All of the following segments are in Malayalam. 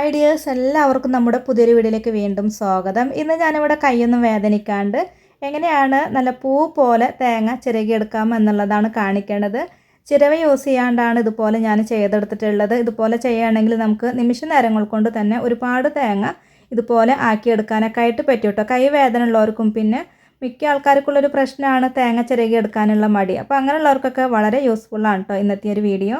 ഐഡിയേഴ്സ് എല്ലാവർക്കും നമ്മുടെ പുതിയൊരു വീഡിയോയിലേക്ക് വീണ്ടും സ്വാഗതം. ഇന്ന് ഞാനിവിടെ കൈയൊന്നും വേദനിക്കാണ്ട് എങ്ങനെയാണ് നല്ല പൂ പോലെ തേങ്ങ ചിരകിയെടുക്കാം എന്നുള്ളതാണ് കാണിക്കേണ്ടത്. ചിരവ യൂസ് ചെയ്യാണ്ടാണ് ഇതുപോലെ ഞാൻ ചെയ്തെടുത്തിട്ടുള്ളത്. ഇതുപോലെ ചെയ്യുകയാണെങ്കിൽ നമുക്ക് നിമിഷ നേരങ്ങൾ കൊണ്ട് തന്നെ ഒരുപാട് തേങ്ങ ഇതുപോലെ ആക്കിയെടുക്കാനൊക്കെ ആയിട്ട് പറ്റും കേട്ടോ കൈ വേദന ഉള്ളവർക്കും പിന്നെ മിക്ക ആൾക്കാർക്കുള്ളൊരു പ്രശ്നമാണ് തേങ്ങ ചിരകിയെടുക്കാനുള്ള മടി. അപ്പോൾ അങ്ങനെയുള്ളവർക്കൊക്കെ വളരെ യൂസ്ഫുള്ളാണ് കേട്ടോ ഇന്നത്തെ ഒരു വീഡിയോ.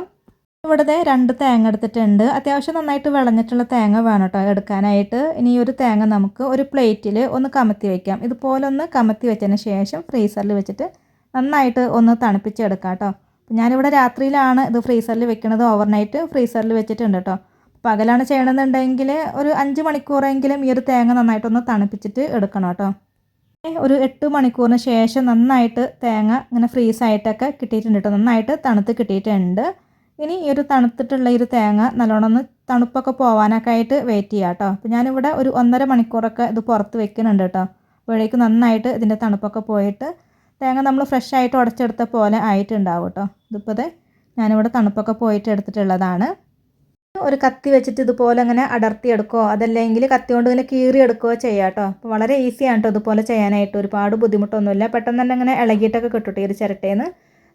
ഇവിടുത്തെ രണ്ട് തേങ്ങ എടുത്തിട്ടുണ്ട്. അത്യാവശ്യം നന്നായിട്ട് വിളഞ്ഞിട്ടുള്ള തേങ്ങ വേണം കേട്ടോ എടുക്കാനായിട്ട്. ഇനി ഒരു തേങ്ങ നമുക്ക് ഒരു പ്ലേറ്റിൽ ഒന്ന് കമത്തി വയ്ക്കാം ഇതുപോലെ ഒന്ന് കമത്തി വെച്ചതിന് ശേഷം ഫ്രീസറിൽ വെച്ചിട്ട് നന്നായിട്ട് ഒന്ന് തണുപ്പിച്ചെടുക്കാം കേട്ടോ. ഞാനിവിടെ രാത്രിയിലാണ് ഇത് ഫ്രീസറിൽ വെക്കുന്നത് ഓവർനൈറ്റ് ഫ്രീസറിൽ വെച്ചിട്ടുണ്ട് കേട്ടോ. പകലാണ് ചെയ്യണമെന്നുണ്ടെങ്കിൽ ഒരു അഞ്ച് മണിക്കൂറെങ്കിലും ഈ ഒരു തേങ്ങ നന്നായിട്ടൊന്ന് തണുപ്പിച്ചിട്ട് എടുക്കണം കേട്ടോ. ഒരു എട്ട് മണിക്കൂറിന് ശേഷം നന്നായിട്ട് തേങ്ങ ഇങ്ങനെ ഫ്രീസായിട്ടൊക്കെ കിട്ടിയിട്ടുണ്ട് കേട്ടോ. നന്നായിട്ട് തണുത്ത് കിട്ടിയിട്ടുണ്ട്. ഇനി ഈ ഒരു തണുത്തിട്ടുള്ള ഒരു തേങ്ങ നല്ലോണം ഒന്ന് തണുപ്പൊക്കെ പോവാനൊക്കെ ആയിട്ട് വെയിറ്റ് ചെയ്യാം കേട്ടോ അപ്പോൾ ഞാനിവിടെ ഒരു ഒന്നര മണിക്കൂറൊക്കെ ഇത് പുറത്ത് വെക്കുന്നുണ്ട് കേട്ടോ അപ്പോഴേക്ക് നന്നായിട്ട് ഇതിന്റെ തണുപ്പൊക്കെ പോയിട്ട് തേങ്ങ നമ്മൾ ഫ്രഷ് ആയിട്ട് ഉടച്ചെടുത്ത പോലെ ആയിട്ടുണ്ടാവും കേട്ടോ ഇതിപ്പോൾ ഞാനിവിടെ തണുപ്പൊക്കെ പോയിട്ട് എടുത്തിട്ടുള്ളതാണ്. ഒരു കത്തി വെച്ചിട്ട് ഇതുപോലെ അങ്ങനെ അടർത്തിയെടുക്കുകയോ അതല്ലെങ്കിൽ കത്തി കൊണ്ട് ഇങ്ങനെ കീറിയെടുക്കുകയോ ചെയ്യാം കേട്ടോ അപ്പോൾ വളരെ ഈസിയാണ് കേട്ടോ ഇതുപോലെ ചെയ്യാനായിട്ട്. ഒരുപാട് ബുദ്ധിമുട്ടൊന്നുമില്ല. പെട്ടെന്ന് തന്നെ ഇങ്ങനെ ഇളകിയിട്ടൊക്കെ കിട്ടും ഈ ഒരു ചിരട്ടേന്ന്.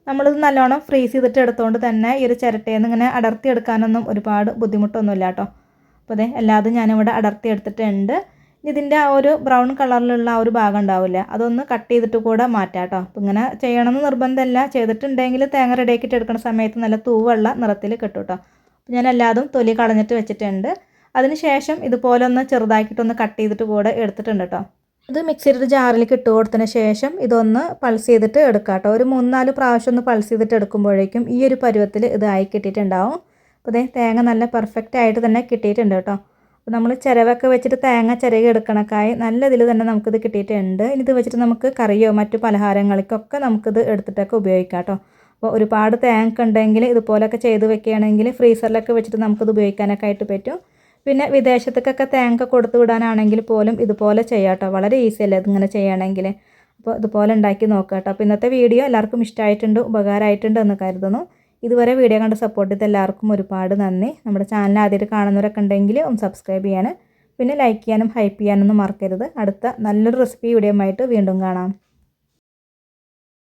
നമ്മളിത് നല്ലോണം ഫ്രീസ് ചെയ്തിട്ട് എടുത്തുകൊണ്ട് തന്നെ ഈ ഒരു ചിരട്ടയിൽ നിന്ന് ഇങ്ങനെ അടർത്തി എടുക്കാനൊന്നും ഒരുപാട് ബുദ്ധിമുട്ടൊന്നുമില്ല കേട്ടോ. അപ്പോൾ അതെ എല്ലാതും ഞാനിവിടെ അടർത്തി എടുത്തിട്ടുണ്ട് ഇതിന്റെ ആ ഒരു ബ്രൗൺ കളറിലുള്ള ആ ഒരു ഭാഗം ഉണ്ടാവില്ല. അതൊന്ന് കട്ട് ചെയ്തിട്ട് കൂടെ മാറ്റാം കേട്ടോ. അപ്പോൾ ഇങ്ങനെ ചെയ്യണമെന്ന് നിർബന്ധമല്ല. ചെയ്തിട്ടുണ്ടെങ്കിൽ തേങ്ങ റെഡിയാക്കിയിട്ട് എടുക്കുന്ന സമയത്ത് നല്ല തൂവുള്ള നിറത്തിൽ കിട്ടും കേട്ടോ. അപ്പോൾ ഞാൻ എല്ലാതും തൊലി കളഞ്ഞിട്ട് വെച്ചിട്ടുണ്ട്. അതിന് ശേഷം ഇതുപോലെ ഒന്ന് ചെറുതാക്കിയിട്ടൊന്ന് കട്ട് ചെയ്തിട്ട് കൂടെ എടുത്തിട്ടുണ്ട് കേട്ടോ. ഇത് മിക്സിയുടെ ജാറിലേക്ക് ഇട്ട് കൊടുത്തതിന് ശേഷം ഇതൊന്ന് പൾസ് ചെയ്തിട്ട് എടുക്കാം കേട്ടോ ഒരു മൂന്നാൽ പ്രാവശ്യം ഒന്ന് പൾസ് ചെയ്തിട്ട് എടുക്കുമ്പോഴേക്കും ഈ ഒരു പരുവത്തിൽ ഇത് ആയി കിട്ടിയിട്ടുണ്ടാവും. അപ്പോൾ ഇതേ തേങ്ങ നല്ല പെർഫെക്റ്റ് ആയിട്ട് തന്നെ കിട്ടിയിട്ടുണ്ട് കേട്ടോ അപ്പോൾ നമ്മൾ ചിരവൊക്കെ വെച്ചിട്ട് തേങ്ങ ചിരകി എടുക്കണക്കായി നല്ല ഇതിൽ തന്നെ നമുക്കിത് കിട്ടിയിട്ടുണ്ട്. ഇനി ഇത് വെച്ചിട്ട് നമുക്ക് കറിയോ മറ്റു പലഹാരങ്ങൾക്കൊക്കെ നമുക്കിത് എടുത്തിട്ടൊക്കെ ഉപയോഗിക്കാം കേട്ടോ അപ്പോൾ ഒരുപാട് തേങ്ങ ഉണ്ടെങ്കിൽ ഇതുപോലൊക്കെ ചെയ്ത് വെക്കുകയാണെങ്കിൽ ഫ്രീസറിലൊക്കെ വെച്ചിട്ട് നമുക്കിത് ഉപയോഗിക്കാനൊക്കെ ആയിട്ട് പറ്റും. പിന്നെ വിദേശത്തേക്കൊക്കെ തേങ്ങ കൊടുത്തു വിടാനാണെങ്കിൽ പോലും ഇതുപോലെ ചെയ്യാം കേട്ടോ വളരെ ഈസി അല്ലേ ഇതിങ്ങനെ ചെയ്യണമെങ്കിൽ? അപ്പോൾ ഇതുപോലെ ഉണ്ടാക്കി നോക്കാം കേട്ടോ. അപ്പോൾ ഇന്നത്തെ വീഡിയോ എല്ലാവർക്കും ഇഷ്ടമായിട്ടുണ്ട് ഉപകാരമായിട്ടുണ്ട് എന്ന് കരുതുന്നു. ഇതുവരെ വീഡിയോ കണ്ട് സപ്പോർട്ട് ചെയ്ത എല്ലാവർക്കും ഒരുപാട് നന്ദി. നമ്മുടെ ചാനൽ ആദ്യമായിട്ട് കാണുന്നവരൊക്കെ ഉണ്ടെങ്കിൽ ഒന്ന് സബ്സ്ക്രൈബ് ചെയ്യാൻ പിന്നെ ലൈക്ക് ചെയ്യാനും ഹൈപ്പ് ചെയ്യാനൊന്നും മറക്കരുത്. അടുത്ത നല്ലൊരു റെസിപ്പി വീഡിയോ ആയിട്ട് വീണ്ടും കാണാം.